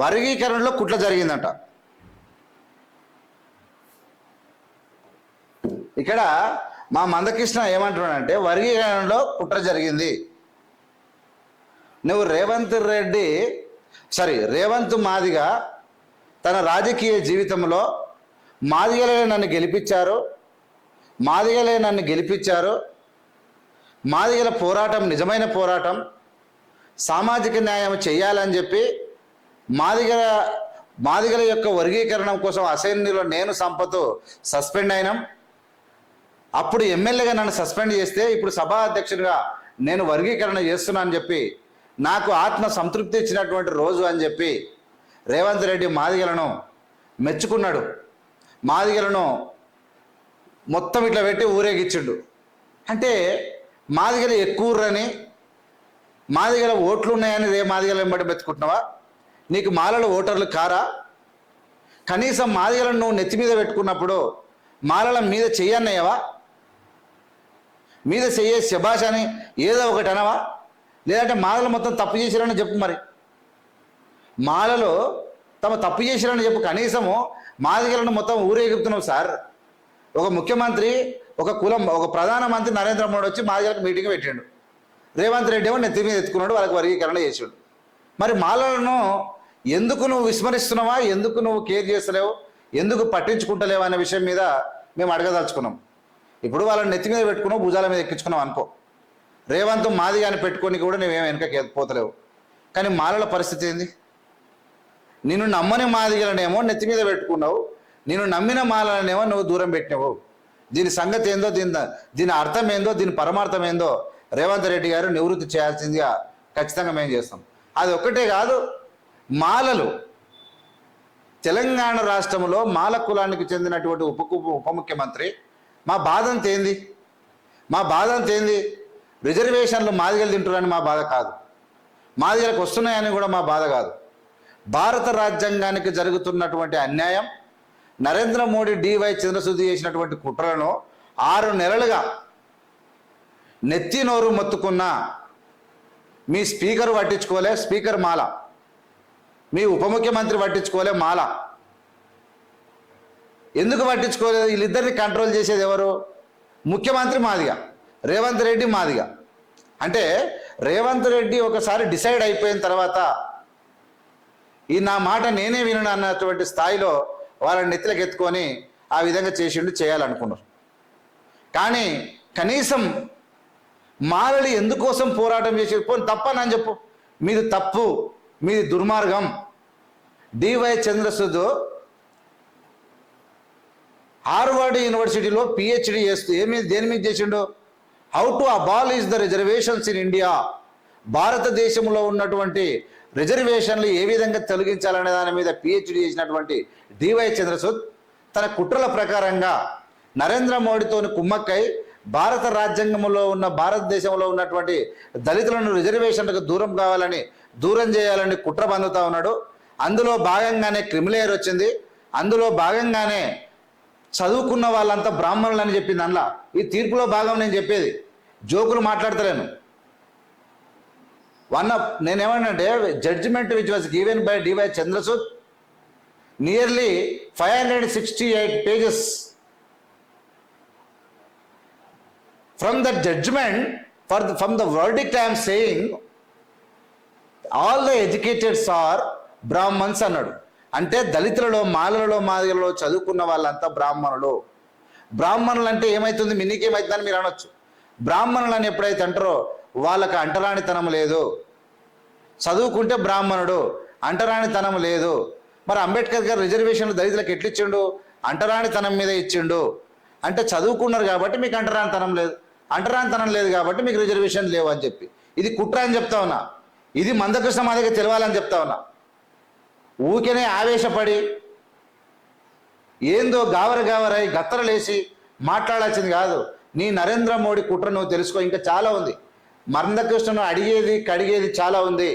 వర్గీకరణలో కుట్ల జరిగిందంట. ఇక్కడ మా మందకృష్ణ ఏమంటున్నాడంటే వర్గీకరణలో కుట్ర జరిగింది. నువ్వు రేవంత్ రెడ్డి సారీ రేవంత్ మాదిగా తన రాజకీయ జీవితంలో మాదిగలే నన్ను గెలిపించారు మాదిగలే నన్ను గెలిపించారు. మాదిగల పోరాటం నిజమైన పోరాటం సామాజిక న్యాయం చేయాలని చెప్పి మాదిగల మాదిగల యొక్క వర్గీకరణం కోసం అసెంబ్లీలో నేను సంపత్ సస్పెండ్ అయినాం. అప్పుడు ఎమ్మెల్యేగా నన్ను సస్పెండ్ చేస్తే ఇప్పుడు సభా అధ్యక్షుడిగా నేను వర్గీకరణ చేస్తున్నా అని చెప్పి నాకు ఆత్మ సంతృప్తి ఇచ్చినటువంటి రోజు అని చెప్పి రేవంత్ రెడ్డి మాదిగలను మెచ్చుకున్నాడు. మాదిగలను మొత్తం ఇట్లా పెట్టి ఊరేగిచ్చిండు అంటే మాదిగలు ఎక్కువరని మాదిగల ఓట్లు ఉన్నాయని రే మాదిగల వెంబడి మెచ్చుకుంటున్నావా? నీకు మాలల ఓటర్లు కారా? కనీసం మాదిగలను నువ్వు నెత్తి మీద పెట్టుకున్నప్పుడు మాలల మీద చెయ్యన్నయ్యవా? మీద చెయ్యే శబాష్ అని ఏదో ఒకటి అనవా లేదంటే మాలలు మొత్తం తప్పు చేసిరని చెప్పు మరి. మాలలో తమ తప్పు చేసిరని చెప్పు. కనీసము మాదిగలను మొత్తం ఊరేగుతున్నావు సార్. ఒక ముఖ్యమంత్రి ఒక కులం ఒక ప్రధానమంత్రి నరేంద్ర మోడీ వచ్చి మాదిగలకు మీటింగ్ పెట్టాడు. రేవంత్ రెడ్డి ఏమో నెత్తి మీద ఎత్తుకున్నాడు వాళ్ళకి వర్గీకరణ చేసాడు. మరి మాలలను ఎందుకు నువ్వు విస్మరిస్తున్నావా? ఎందుకు నువ్వు కేర్ చేస్తలేవు? ఎందుకు పట్టించుకుంటలేవు అనే విషయం మీద మేము అడగదలుచుకున్నాం. ఇప్పుడు వాళ్ళని నెత్తి మీద పెట్టుకున్నావు భుజాల మీద ఎక్కించుకున్నావు అనుకో. రేవంత్ మాది అని పెట్టుకొని కూడా నువ్వేం వెనకకి పోతలేవు కానీ మాలల పరిస్థితి ఏంది? నిన్ను నమ్మని మాదిగలనేమో నెత్తి మీద పెట్టుకున్నావు నేను నమ్మిన మాలలనేమో నువ్వు దూరం పెట్టినావు. దీని సంగతి ఏందో దీని దీని అర్థం ఏందో దీని పరమార్థం ఏందో రేవంత్ రెడ్డి గారు నివృత్తి చేయాల్సిందిగా ఖచ్చితంగా మేము చేస్తాం. అది ఒక్కటే కాదు మాలలు. తెలంగాణ రాష్ట్రంలో మాల కులానికి చెందినటువంటి ఉప ఉప ముఖ్యమంత్రి మా బాధ అంతేంది మా బాధ అంతేంది రిజర్వేషన్లు మాదిగలు తింటున్నారని మా బాధ కాదు. మాదిగలకు వస్తున్నాయని కూడా మా బాధ కాదు. భారత రాజ్యాంగానికి జరుగుతున్నటువంటి అన్యాయం నరేంద్ర మోడీ డివై చంద్రశుద్ధి చేసినటువంటి కుట్రలను ఆరు నెలలుగా నెత్తి నోరు మొత్తుకున్న మీ స్పీకర్ పట్టించుకోలే స్పీకర్ మాల. మీ ఉప ముఖ్యమంత్రి పట్టించుకోలే మాల. ఎందుకు పట్టించుకోలేదు? వీళ్ళిద్దరిని కంట్రోల్ చేసేది ఎవరు? ముఖ్యమంత్రి మాదిగా రేవంత్ రెడ్డి మాదిగా. అంటే రేవంత్ రెడ్డి ఒకసారి డిసైడ్ అయిపోయిన తర్వాత ఈ నా మాట నేనే వినను అన్నటువంటి స్థాయిలో వాళ్ళని నెత్తిలకు ఎత్తుకొని ఆ విధంగా చేసిండు చేయాలనుకున్నారు. కానీ కనీసం మాలలు ఎందుకోసం పోరాటం చేసి పోనీ తప్పనని చెప్పు. మీది తప్పు. మీది దుర్మార్గం. డివై చంద్రసూద్ హార్వర్డ్ యూనివర్సిటీలో పిహెచ్డి చేస్తూ ఏమి దేని మీద చేసిండు? How to abolish the reservations in India భారతదేశంలో ఉన్నటువంటి రిజర్వేషన్లు ఏ విధంగా తొలగించాలనే దాని మీద పిహెచ్డి చేసినటువంటి డివై చంద్రసూద్ తన కుట్రల ప్రకారంగా నరేంద్ర మోడీతోని కుమ్మక్కై భారత రాజ్యాంగంలో ఉన్న భారతదేశంలో ఉన్నటువంటి దళితులను రిజర్వేషన్లకు దూరం కావాలని దూరం చేయాలని కుట్ర బందుతా ఉన్నాడు. అందులో భాగంగానే క్రిమిలేయర్ వచ్చింది. అందులో భాగంగానే చదువుకున్న వాళ్ళంతా బ్రాహ్మణులు అని చెప్పింది అందులో ఈ తీర్పులో భాగం నేను చెప్పేది. జోకులు మాట్లాడతలేను. One of నేనేమంటే judgement which was given by D Y Chandrachud nearly five hundred sixty eight pages from the judgement for the from the verdict I'm saying all the educateds are Brahmins అన్నాడు. అంటే దళితులలో మాలలలో మాదిలలో చదువుకున్న వాళ్ళంతా బ్రాహ్మణులు. బ్రాహ్మణులు అంటే ఏమవుతుంది మిన్నికేమవుతుందని మీరు అనొచ్చు. బ్రాహ్మణులు అని ఎప్పుడైతే అంటారో వాళ్ళకి అంటరానితనం లేదు. చదువుకుంటే బ్రాహ్మణుడు అంటరానితనం లేదు. మరి అంబేద్కర్ గారు రిజర్వేషన్లు దళితులకు ఎట్లిచ్చిండు? అంటరానితనం మీద ఇచ్చిండు. అంటే చదువుకున్నారు కాబట్టి మీకు అంటరానితనం లేదు. అంటరానితనం లేదు కాబట్టి మీకు రిజర్వేషన్ లేవు అని చెప్పి. ఇది కుట్ర అని చెప్తా ఉన్నా. ఇది మందకృష్ణ మాదిగ తెలవాలని చెప్తా ఉన్నా. ఊరికనే ఆవేశపడి ఏందో గావర గావరై గత్తరలేసి మాట్లాడాల్సింది కాదు. నీ నరేంద్ర మోడీ కుట్ర నువ్వు తెలుసుకో ఇంకా చాలా ఉంది. మందకృష్ణను అడిగేది కడిగేది చాలా ఉంది.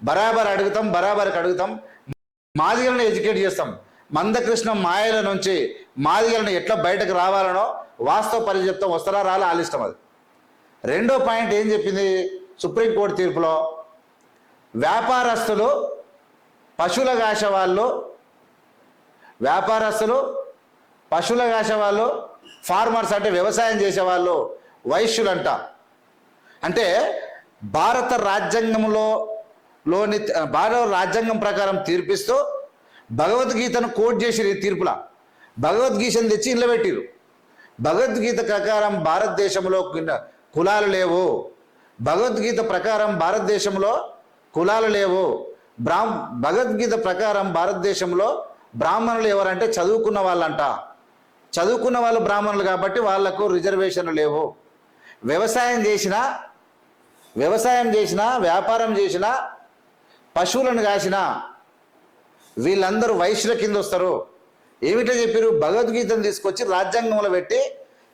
బరాబర్ అడుగుతాం బరాబర్కి అడుగుతాం మాదిగలను ఎడ్యుకేట్ చేస్తాం. మందకృష్ణ మాయల నుంచి మాదిగలను ఎట్లా బయటకు రావాలనో వాస్తవ పరి చెప్తాం. వస్తారా రాలా ఆలిష్టం అది. రెండో పాయింట్ ఏం చెప్పింది సుప్రీంకోర్టు తీర్పులో? వ్యాపారస్తులు పశువుల కాస వాళ్ళు వ్యాపారస్తులు పశువుల కాస వాళ్ళు ఫార్మర్స్ అంటే వ్యవసాయం చేసేవాళ్ళు వైశ్యులంట. అంటే భారత రాజ్యాంగంలో లోని భారత రాజ్యాంగం ప్రకారం తీర్పిస్తూ భగవద్గీతను కోట్ చేసిరు ఈ తీర్పులా. భగవద్గీతను తెచ్చి ఇళ్ళ పెట్టిరు భగవద్గీత ప్రకారం భారతదేశంలో కులాలు లేవు. భగవద్గీత ప్రకారం భారతదేశంలో కులాలు లేవు. బ్రాహ్మ భగవద్గీత ప్రకారం భారతదేశంలో బ్రాహ్మణులు ఎవరంటే చదువుకున్న వాళ్ళంట. చదువుకున్న వాళ్ళు బ్రాహ్మణులు కాబట్టి వాళ్ళకు రిజర్వేషన్లు లేవు. వ్యవసాయం చేసినా వ్యవసాయం చేసినా వ్యాపారం చేసినా పశువులను కాసినా వీళ్ళందరూ వైశ్యుల కింద వస్తారు. ఏమిటో చెప్పారు భగవద్గీతను తీసుకొచ్చి రాజ్యాంగంలో పెట్టి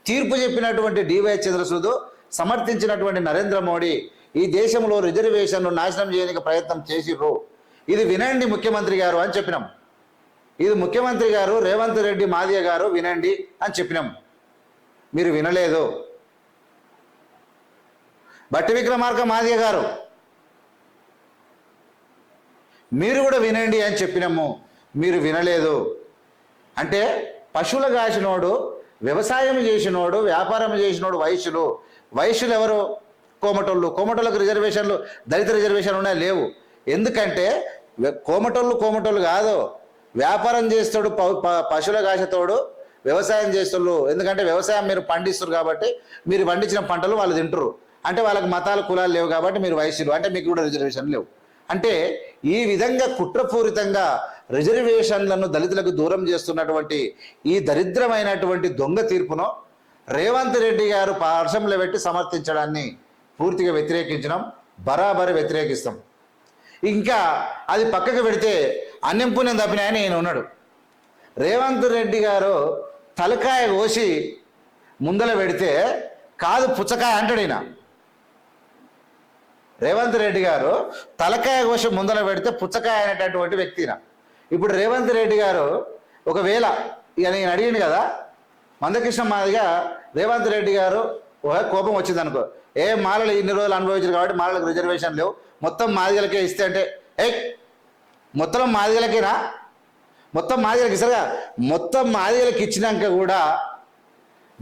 తీర్పు చెప్పినటువంటి డివై చంద్రసూదు సమర్థించినటువంటి నరేంద్ర మోడీ ఈ దేశంలో రిజర్వేషన్ను నాశనం చేయడానికి ప్రయత్నం చేసిర్రు. ఇది వినండి ముఖ్యమంత్రి గారు అని చెప్పినాం. ఇది ముఖ్యమంత్రి గారు రేవంత్ రెడ్డి మాదియ గారు వినండి అని చెప్పినాం. మీరు వినలేదు. బట్టి విక్రమార్క మాదియ గారు మీరు కూడా వినండి అని చెప్పినాము. మీరు వినలేదు. అంటే పశువుల కాసినోడు వ్యవసాయం చేసినోడు వ్యాపారం చేసినోడు వైశ్యులు వయసులు ఎవరు? కోమటోళ్ళు. కోమటోళ్ళకు రిజర్వేషన్లు దళిత రిజర్వేషన్లు ఉన్నాయి లేవు. ఎందుకంటే కోమటోళ్ళు కోమటోళ్ళు కాదు. వ్యాపారం చేస్తాడు ప- ప- పశువుల కాశతోడు వ్యవసాయం చేస్తుళ్ళు ఎందుకంటే వ్యవసాయం మీరు పండిస్తారు కాబట్టి మీరు పండించిన పంటలు వాళ్ళు తింటారు అంటే వాళ్ళకి మతాలు కులాలు లేవు కాబట్టి మీరు వయసులు అంటే మీకు కూడా రిజర్వేషన్ లేవు. అంటే ఈ విధంగా కుట్రపూరితంగా రిజర్వేషన్లను దళితులకు దూరం చేస్తున్నటువంటి ఈ దరిద్రమైనటువంటి దొంగ తీర్పును రేవంత్ రెడ్డి గారు పార్శ్వంలో పెట్టి సమర్థించడాన్ని పూర్తిగా వ్యతిరేకించడం బరాబరి వ్యతిరేకిస్తాం. ఇంకా అది పక్కకు పెడితే అన్నింపుణ్యం తప్పిన ఆయన ఈయన ఉన్నాడు. రేవంత్ రెడ్డి గారు తలకాయ కోసి ముందల పెడితే కాదు పుచ్చకాయ అంటాడు ఈయన. రేవంత్ రెడ్డి గారు తలకాయ కోసి ముందర పెడితే పుచ్చకాయ అనేటటువంటి వ్యక్తిన ఇప్పుడు రేవంత్ రెడ్డి గారు ఒకవేళ ఇక నేను అడిగింది కదా మందకృష్ణ మాదిగా రేవంత్ రెడ్డి గారు ఒక కోపం వచ్చింది అనుకో ఏ మాలలు ఇన్ని రోజులు అనుభవించారు కాబట్టి మాలలకు రిజర్వేషన్ లేవు. మొత్తం మాదిగలకే ఇస్తే అంటే ఏ మొత్తం మాదిగలకేనా? మొత్తం మాదిగలకి ఇస్తారుగా? మొత్తం మాదిగలకి ఇచ్చినాక కూడా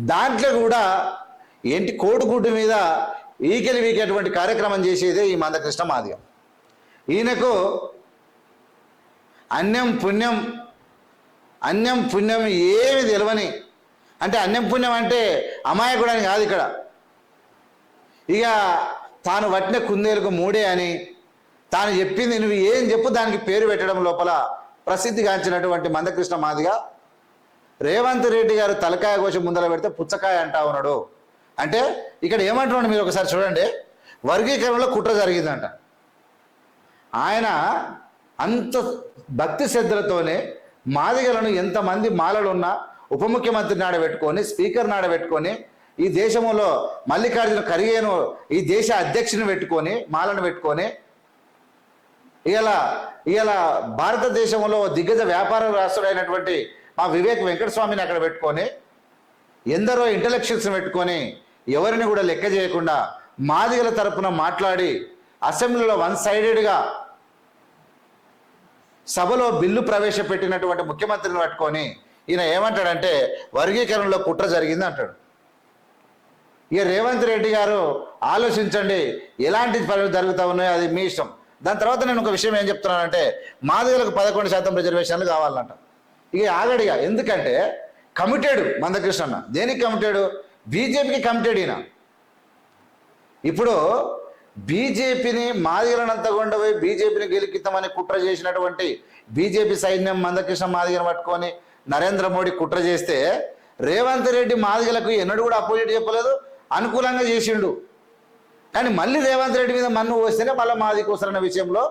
దాంట్లో కూడా ఏంటి కోడిగుడ్డు మీద ఈకెలి వీకేటువంటి కార్యక్రమం చేసేదే ఈ మందకృష్ణ మాదిగ. ఈయనకు అన్యం పుణ్యం అన్యం పుణ్యం ఏమి తెలవని అంటే అన్యం పుణ్యం అంటే అమాయకుడు అని కాదు ఇక్కడ. ఇక తాను పట్టిన కుందేలకు మూడే అని తాను చెప్పింది నువ్వు ఏం చెప్పు దానికి పేరు పెట్టడం లోపల ప్రసిద్ధిగాంచినటువంటి మందకృష్ణ మాదిగా రేవంత్ రెడ్డి గారు తలకాయ కోసి ముందర పెడితే పుచ్చకాయ అంటా ఉన్నాడు. అంటే ఇక్కడ ఏమంటున్నాడు మీరు ఒకసారి చూడండి వర్గీకరణలో కుట్ర జరిగిందంట. ఆయన అంత భక్తి శ్రద్ధలతోనే మాదిగలను ఎంతమంది మాలలున్నా ఉప ముఖ్యమంత్రి నాడబెట్టుకొని స్పీకర్ నాడబెట్టుకొని ఈ దేశంలో మల్లికార్జున ఖర్గేను ఈ దేశ అధ్యక్షుని పెట్టుకొని మాలను పెట్టుకొని ఇలా ఇలా భారతదేశంలో దిగ్గజ వ్యాపార రాష్ట్రుడైనటువంటి మా వివేక్ వెంకటస్వామిని అక్కడ పెట్టుకొని ఎందరో ఇంటలెక్చువల్స్ని పెట్టుకొని ఎవరిని కూడా లెక్క చేయకుండా మాదిగల తరపున మాట్లాడి అసెంబ్లీలో వన్ సైడెడ్గా సభలో బిల్లు ప్రవేశపెట్టినటువంటి ముఖ్యమంత్రిని పట్టుకొని ఈయన ఏమంటాడంటే వర్గీకరణలో కుట్ర జరిగింది అంటాడు. ఇక రేవంత్ రెడ్డి గారు ఆలోచించండి ఎలాంటి పనులు జరుగుతూ ఉన్నాయో అది మీ ఇష్టం. దాని తర్వాత నేను ఒక విషయం ఏం చెప్తున్నానంటే మాదిగలకు పదకొండు శాతం రిజర్వేషన్లు కావాలంట. ఇక ఆగడిగా ఎందుకంటే కమిటెడ్ మందకృష్ణన్న. దేనికి కమిటెడ్? బీజేపీకి కమిటెడ్ ఈయన ఇప్పుడు బీజేపీని మాదిగలనంతా కొండపోయి బీజేపీని గెలికిద్దామని కుట్ర చేసినటువంటి బీజేపీ సైన్యం మందకృష్ణ మాదిగను పట్టుకొని నరేంద్ర మోడీ కుట్ర చేస్తే రేవంత్ రెడ్డి మాదిగలకు ఎన్నడూ కూడా అపోజిట్ చెప్పలేదు అనుకూలంగా చేసిండు. కానీ మళ్ళీ రేవంత్ రెడ్డి మీద మన్ను పోస్తేనే మళ్ళీ మాది కూసరన్న విషయంలో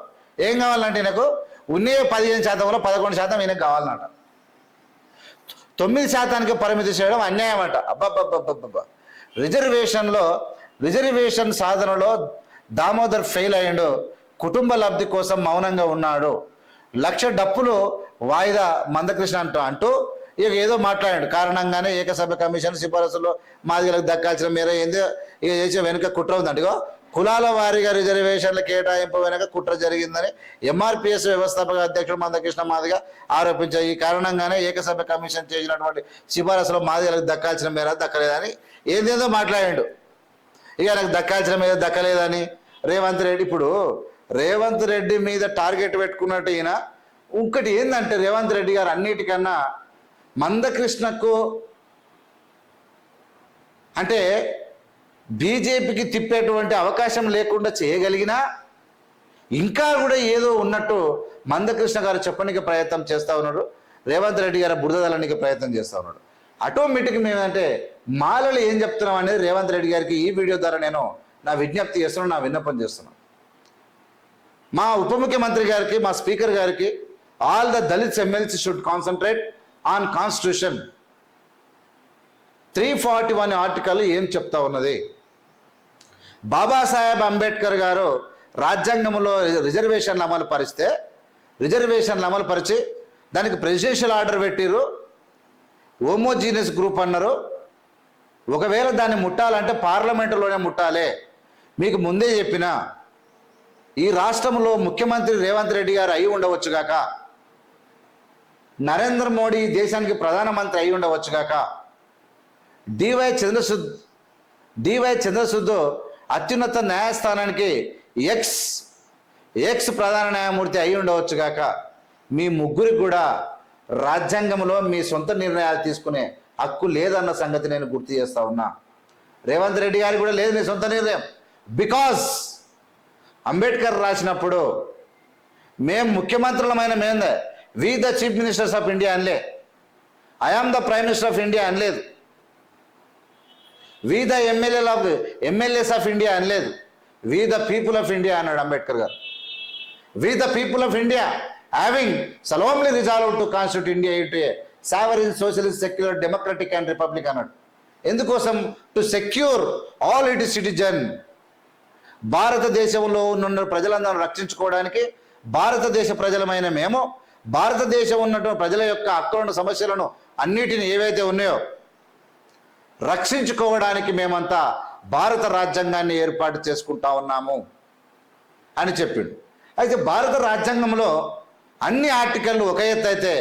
ఏం కావాలంటే నాకు ఉన్నే పదిహేను శాతంలో పదకొండు శాతం ఈయనకు కావాలన్నట తొమ్మిది శాతానికి పరిమితి చేయడం అన్యాయం అంట అబ్బాబ్బాబ్బాబ్బా రిజర్వేషన్లో రిజర్వేషన్ సాధనలో దామోదర్ ఫెయిల్ అయ్యిండు. కుటుంబ లబ్ధి కోసం మౌనంగా ఉన్నాడు. లక్ష డప్పులు వాయిదా మందకృష్ణ అంటూ అంటూ ఇక ఏదో మాట్లాడాడు. కారణంగానే ఏకసభ్య కమిషన్ సిఫారసులో మాదిగలకు దక్కాల్సిన మేర ఏందో ఇక చేసే వెనుక కుట్ర ఉందండి. కులాల వారీగా రిజర్వేషన్ల కేటాయింపు వెనుక కుట్ర జరిగిందని ఎంఆర్పిఎస్ వ్యవస్థాపక అధ్యక్షుడు మందకృష్ణ మాదిగ ఆరోపించారు. ఈ కారణంగానే ఏకసభ్య కమిషన్ చేసినటువంటి సిఫారసులో మాదిగలకు దక్కాల్సిన మేర దక్కలేదని ఏందేందో మాట్లాడిండు. ఇక నాకు దక్కాల్సిన మీద దక్కలేదని రేవంత్ రెడ్డి ఇప్పుడు రేవంత్ రెడ్డి మీద టార్గెట్ పెట్టుకున్నట్టు ఈయన. ఇంకటి ఏంటంటే రేవంత్ రెడ్డి గారు అన్నిటికన్నా మందకృష్ణకు అంటే బీజేపీకి తిప్పేటువంటి అవకాశం లేకుండా చేయగలిగినా ఇంకా కూడా ఏదో ఉన్నట్టు మందకృష్ణ గారు చెప్పడానికి ప్రయత్నం చేస్తూ ఉన్నాడు రేవంత్ రెడ్డి గారు బురదలనికి ప్రయత్నం చేస్తూ ఉన్నాడు ఆటోమేటిక్ మేమంటే మాలలు ఏం చెప్తున్నాం అనేది రేవంత్ రెడ్డి గారికి ఈ వీడియో ద్వారా నేను నా విజ్ఞప్తి చేస్తున్నాను నా విన్నపం చేస్తున్నాను. మా ఉప ముఖ్యమంత్రి గారికి మా స్పీకర్ గారికి all the Dalits MLC should concentrate on constitution. Three forty one article ఏం చెప్తా ఉన్నది? బాబాసాహెబ్ అంబేద్కర్ గారు రాజ్యాంగంలో రిజర్వేషన్లు అమలు పరిస్తే రిజర్వేషన్లు అమలు పరిచి దానికి ప్రెసిడెన్షియల్ ఆర్డర్ పెట్టిరు హోమోజీనియస్ గ్రూప్ అన్నారు. ఒకవేళ దాన్ని ముట్టాలంటే పార్లమెంటులోనే ముట్టాలి. మీకు ముందే చెప్పిన ఈ రాష్ట్రంలో ముఖ్యమంత్రి రేవంత్ రెడ్డి గారు అయి ఉండవచ్చుగాక నరేంద్ర మోడీ దేశానికి ప్రధానమంత్రి అయి ఉండవచ్చు కాక డివై చంద్రశుద్ డివై చంద్రశుద్ధ్ అత్యున్నత న్యాయస్థానానికి ఎక్స్ ఎక్స్ ప్రధాన న్యాయమూర్తి అయి ఉండవచ్చు కాక మీ ముగ్గురికి కూడా రాజ్యాంగంలో మీ సొంత నిర్ణయాలు తీసుకునే హక్కు లేదన్న సంగతి నేను గుర్తు చేస్తా ఉన్నా. రేవంత్ రెడ్డి గారికి కూడా లేదు నీ సొంత నిర్ణయం. బికాస్ అంబేద్కర్ రాసినప్పుడు మేము ముఖ్యమంత్రులమైన మేందే we the chief ministers of India అనలే I am the prime minister of India అనలేదు we the MLA of MLAs of India అనలేదు we the people of India అన్నాడు Ambedkar garu we the people of India having solemnly resolve to constitute India into sovereign socialist secular democratic and republic అన్నాడు ఎందుకోసం to secure all it citizen భారతదేశంలో ఉన్న ప్రజలందరూ రక్షించుకోవడానికి భారతదేశ ప్రజలమైన మేము భారతదేశం ఉన్నటువంటి ప్రజల యొక్క అక్రమ సమస్యలను అన్నిటిని ఏవైతే ఉన్నాయో రక్షించుకోవడానికి మేమంతా భారత రాజ్యాంగాన్ని ఏర్పాటు చేసుకుంటా ఉన్నాము అని చెప్పిండు. అయితే భారత రాజ్యాంగంలో అన్ని ఆర్టికల్లు ఒక ఎత్తు అయితే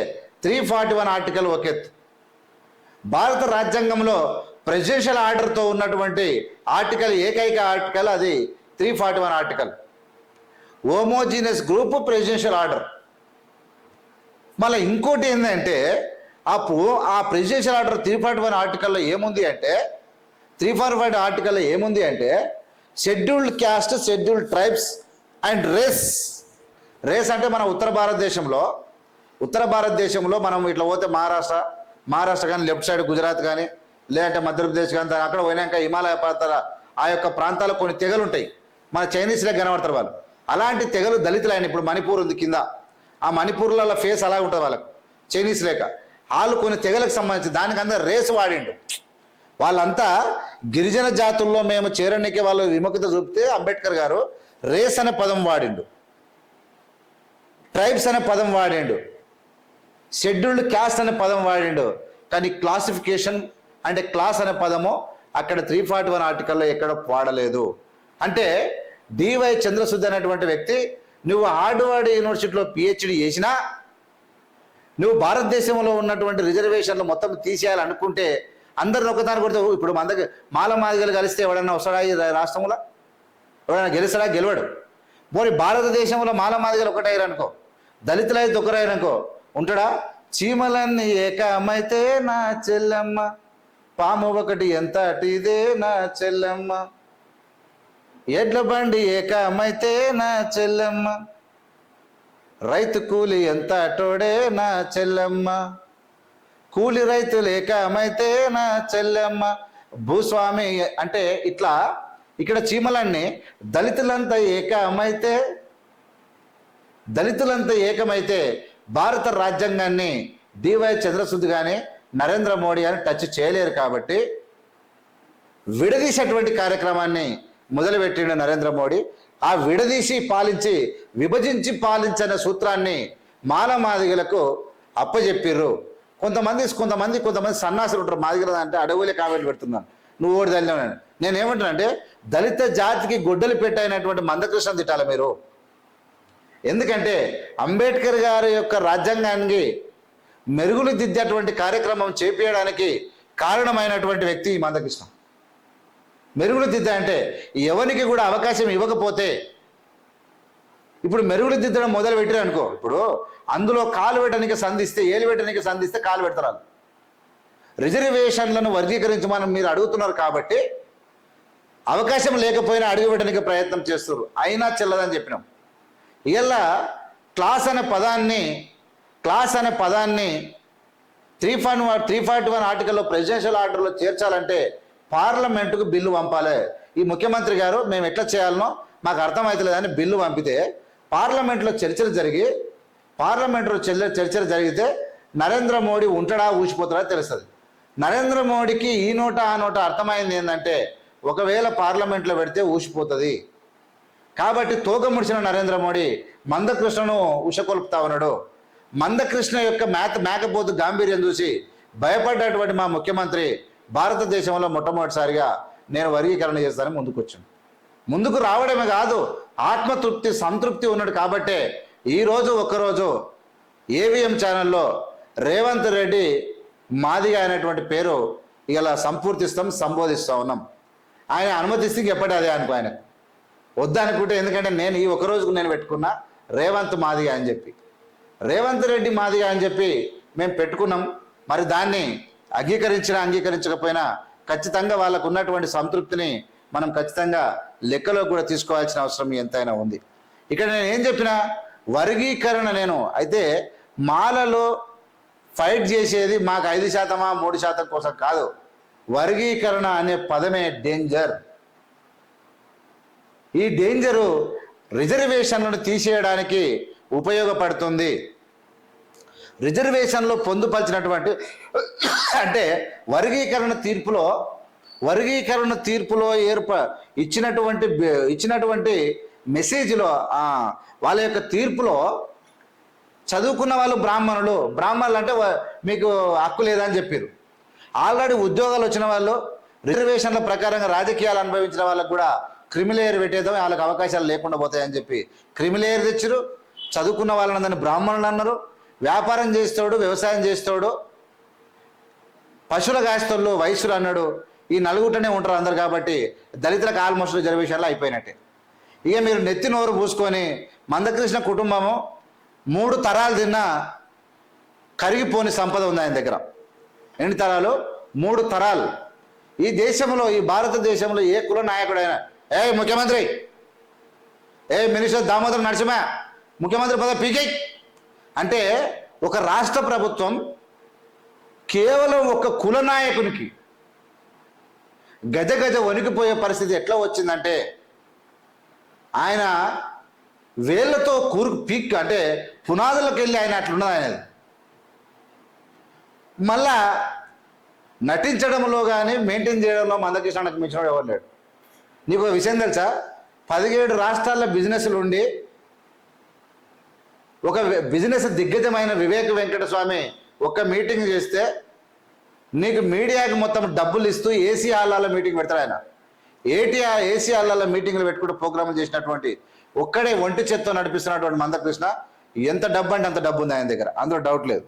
త్రీ ఫార్టీ వన్ ఆర్టికల్ ఒక ఎత్తు. భారత రాజ్యాంగంలో ప్రెసిడెన్షియల్ ఆర్డర్తో ఉన్నటువంటి ఆర్టికల్ ఏకైక ఆర్టికల్ అది three forty one article. Homogeneous group presidential order. మళ్ళీ ఇంకోటి ఏంటంటే అప్పుడు ఆ presidential order three forty one ఆర్టికల్లో ఏముంది అంటే త్రీ ఫార్టీ ఫైవ్ ఆర్టికల్లో ఏముంది అంటే scheduled caste scheduled tribes and race race అంటే మన ఉత్తర భారతదేశంలో ఉత్తర భారతదేశంలో మనం ఇట్లా పోతే మహారాష్ట్ర మహారాష్ట్ర కానీ లెఫ్ట్ సైడ్ గుజరాత్ కానీ లేదంటే మధ్యప్రదేశ్ కానీ అక్కడ పోయినాక హిమాలయ ప్రాంతాల ఆ యొక్క ప్రాంతాల్లో కొన్ని తెగలు ఉంటాయి మన చైనీస్లో కనబడతారు వాళ్ళు. అలాంటి తెగలు దళితులు ఆయన ఇప్పుడు మణిపూర్ ఉంది కింద. ఆ మణిపూర్లలో ఫేస్ అలా ఉంటుంది వాళ్ళకు. చైనీస్ లేక. వాళ్ళు కొన్ని తెగలకు సంబంధించి దానికంతా రేస్ రేసు వాడిండు. వాళ్ళంతా గిరిజన జాతుల్లో మేము చేరడానికి వాళ్ళు విముఖత చూపితే అంబేద్కర్ గారు రేస్ అనే పదం వాడిండు. ట్రైబ్స్ అనే పదం వాడిండు. షెడ్యూల్డ్ క్యాస్ట్ అనే పదం వాడిండు. కానీ క్లాసిఫికేషన్ అంటే క్లాస్ అనే పదము అక్కడ త్రీ ఫార్టీ వన్ ఆర్టికల్లో ఎక్కడ వాడలేదు. అంటే డివై చంద్రశుద్ధి అనేటువంటి వ్యక్తి నువ్వు హార్డ్వర్డ్ యూనివర్సిటీలో పిహెచ్డి చేసినా నువ్వు భారతదేశంలో ఉన్నటువంటి రిజర్వేషన్లు మొత్తం తీసేయాలనుకుంటే అందరిని ఒకదాని కొడితే ఇప్పుడు మన దగ్గర మాల మాదిగలు కలిస్తే ఎవడన్నా వస్తాడా ఈ రాష్ట్రంలో? ఎవడన్నా గెలుస్తాడా? గెలవడు. పోనీ భారతదేశంలో మాల మాదిగలు ఒకటయ్యారనుకో దళితులైతే ఒకరయ్యారనుకో ఉంటాడా? చీమలన్నీ ఏకమైతే నా చెల్లెమ్మ పాము ఒకటి ఎంత అటిదే నా చెల్లెమ్మ. ఎడ్ల బండి ఏకమైతే నా చెల్లెమ్మ. రైతు కూలి ఎంత అటోడే నా చెల్లెమ్మ. కూలి రైతులు ఏకమైతే నా చెల్లెమ్మ. భూస్వామి అంటే ఇట్లా ఇక్కడ చీమలన్నీ దళితులంతా ఏకమైతే దళితులంతా ఏకమైతే భారత రాజ్యాంగాన్ని డివై చంద్రశుద్ధి కానీ నరేంద్ర మోడీ అని టచ్ చేయలేరు కాబట్టి విడదీసేటువంటి కార్యక్రమాన్ని మొదలుపెట్టిండు నరేంద్ర మోడీ. ఆ విడదీసి పాలించి విభజించి పాలించిన సూత్రాన్ని మాలమాదిగలకు అప్పజెప్పిర్రు. కొంతమంది కొంతమంది కొంతమంది సన్నాసులు ఉంటారు. మాదిగల అంటే అడవులే కామెంట్ పెడుతున్నాను నువ్వు ఓడి తల్లినావు నేను ఏమంటానంటే దళిత జాతికి గొడ్డలు పెట్టైనటువంటి మందకృష్ణ తిట్టాలి మీరు? ఎందుకంటే అంబేద్కర్ గారి యొక్క రాజ్యాంగానికి మెరుగులు దిద్దేటువంటి కార్యక్రమం చేపించడానికి కారణమైనటువంటి వ్యక్తి ఈ మందకృష్ణ. మెరుగులు దిద్ద అంటే ఎవరికి కూడా అవకాశం ఇవ్వకపోతే ఇప్పుడు మెరుగులు దిద్దడం మొదలు పెట్టారు అనుకో. ఇప్పుడు అందులో కాలు పెట్టడానికి సంధిస్తే ఏలు పెట్టడానికి సంధిస్తే కాలు పెడతారు. రిజర్వేషన్లను వర్గీకరించమని మీరు అడుగుతున్నారు కాబట్టి అవకాశం లేకపోయినా అడుగు పెట్టడానికి ప్రయత్నం చేస్తారు అయినా చెల్లదని చెప్పినాం. ఇలా క్లాస్ అనే పదాన్ని క్లాస్ అనే పదాన్ని three forty one three forty one ఆర్టికల్లో ప్రెసిడెన్షియల్ ఆర్డర్లో చేర్చాలంటే పార్లమెంటుకు బిల్లు పంపాలి. ఈ ముఖ్యమంత్రి గారు మేము ఎట్లా చేయాలనో మాకు అర్థమవుతలేదని బిల్లు పంపితే పార్లమెంట్లో చర్చలు జరిగి పార్లమెంట్లో చర్చలు జరిగితే నరేంద్ర మోడీ ఉంటాడా ఊసిపోతాడా తెలుస్తుంది. నరేంద్ర మోడీకి ఈ నోట ఆ నోట అర్థమైంది ఏంటంటే ఒకవేళ పార్లమెంట్లో పెడితే ఊసిపోతుంది. కాబట్టి తోక ముడిచిన నరేంద్ర మోడీ మందకృష్ణను ఉషకొల్పుతా ఉన్నాడు. మందకృష్ణ యొక్క మేత మేకపోతు గాంభీర్యం చూసి భయపడ్డటువంటి మా ముఖ్యమంత్రి భారతదేశంలో మొట్టమొదటిసారిగా నేను వర్గీకరణ చేస్తానని ముందుకొచ్చాను. ముందుకు రావడమే కాదు ఆత్మతృప్తి సంతృప్తి ఉన్నాడు కాబట్టే ఈరోజు ఒక్కరోజు ఏవిఎం ఛానల్లో రేవంత్ రెడ్డి మాదిగా అనేటువంటి పేరు ఇలా సంపూర్తిస్తాం సంబోధిస్తూ ఉన్నాం. ఆయన అనుమతిస్తే ఎప్పటి అదే అనుకో ఆయన. వద్దనుకుంటే ఎందుకంటే నేను ఈ ఒక రోజుకు నేను పెట్టుకున్నా రేవంత్ మాదిగా అని చెప్పి. రేవంత్ రెడ్డి మాదిగా అని చెప్పి మేము పెట్టుకున్నాం. మరి దాన్ని అంగీకరించినా అంగీకరించకపోయినా ఖచ్చితంగా వాళ్ళకు ఉన్నటువంటి సంతృప్తిని మనం ఖచ్చితంగా లెక్కలో కూడా తీసుకోవాల్సిన అవసరం ఎంతైనా ఉంది. ఇక్కడ నేను ఏం చెప్పినా వర్గీకరణ నేను అయితే మాలలో ఫైట్ చేసేది మాకు ఐదు శాతమా మూడు శాతం కోసం కాదు. వర్గీకరణ అనే పదమే డేంజర్. ఈ డేంజరు రిజర్వేషన్లను తీసేయడానికి ఉపయోగపడుతుంది. రిజర్వేషన్లో పొందుపరిచినటువంటి అంటే వర్గీకరణ తీర్పులో వర్గీకరణ తీర్పులో ఏర్ప ఇచ్చినటువంటి ఇచ్చినటువంటి మెసేజ్లో వాళ్ళ యొక్క తీర్పులో చదువుకున్న వాళ్ళు బ్రాహ్మణులు బ్రాహ్మణులు అంటే మీకు హక్కు లేదని చెప్పారు ఆల్రెడీ ఉద్యోగాలు వచ్చిన వాళ్ళు రిజర్వేషన్ల ప్రకారంగా రాజకీయాలు అనుభవించిన వాళ్ళకు కూడా క్రిమిలేయర్ పెట్టేద్దాం వాళ్ళకి అవకాశాలు లేకుండా పోతాయని చెప్పి క్రిమిలేయర్ తెచ్చారు చదువుకున్న వాళ్ళని అందరినీ బ్రాహ్మణులు అన్నారు. వ్యాపారం చేస్తాడు వ్యవసాయం చేస్తాడు. పశువుల కాస్తోళ్ళు వయసులు అన్నాడు ఈ నలుగుటనే ఉంటారు అందరు కాబట్టి దళితులకు ఆల్మోస్ట్ రిజర్వేషన్లు అయిపోయినట్టే. ఇక మీరు నెత్తి నోరు పూసుకొని మందకృష్ణ కుటుంబము మూడు తరాలు తిన్నా కరిగిపోని సంపద ఉంది ఆయన దగ్గర. ఎన్ని తరాలు? మూడు తరాలు. ఈ దేశంలో ఈ భారతదేశంలో ఏ కుల నాయకుడైనా ఏ ముఖ్యమంత్రి? ఏ మినిస్టర్ దామోదర్ నరసింహ? ముఖ్యమంత్రి పద పీకే? అంటే ఒక రాష్ట్ర ప్రభుత్వం కేవలం ఒక కుల నాయకునికి గజ గజ వణికిపోయే పరిస్థితి ఎట్లా వచ్చిందంటే ఆయన వేళ్ళతో కూరుకు పీక్ అంటే పునాదులకు వెళ్ళి ఆయన అట్లున్నది ఆయనది మళ్ళా నటించడంలో కానీ మెయింటైన్ చేయడంలో మందకృష్ణకు మించిన ఎవరు లేడు. నీకు ఒక విషయం తెలుసా? పదిహేడు రాష్ట్రాల్లో బిజినెస్లు ఉండి ఒక బిజినెస్ దిగ్గజమైన వివేక్ వెంకటస్వామి ఒక మీటింగ్ చేస్తే నీకు మీడియాకి మొత్తం డబ్బులు ఇస్తూ ఏసీ హాల్లో మీటింగ్ పెడతాడు ఆయన. ఏటీ ఏసీ హాల్లో మీటింగ్లు పెట్టుకుంటూ ప్రోగ్రాములు చేసినటువంటి ఒక్కడే ఒంటి చేత్తో నడిపిస్తున్నటువంటి మందకృష్ణ ఎంత డబ్బు అంటే అంత డబ్బు ఉంది ఆయన దగ్గర. అందులో డౌట్ లేదు.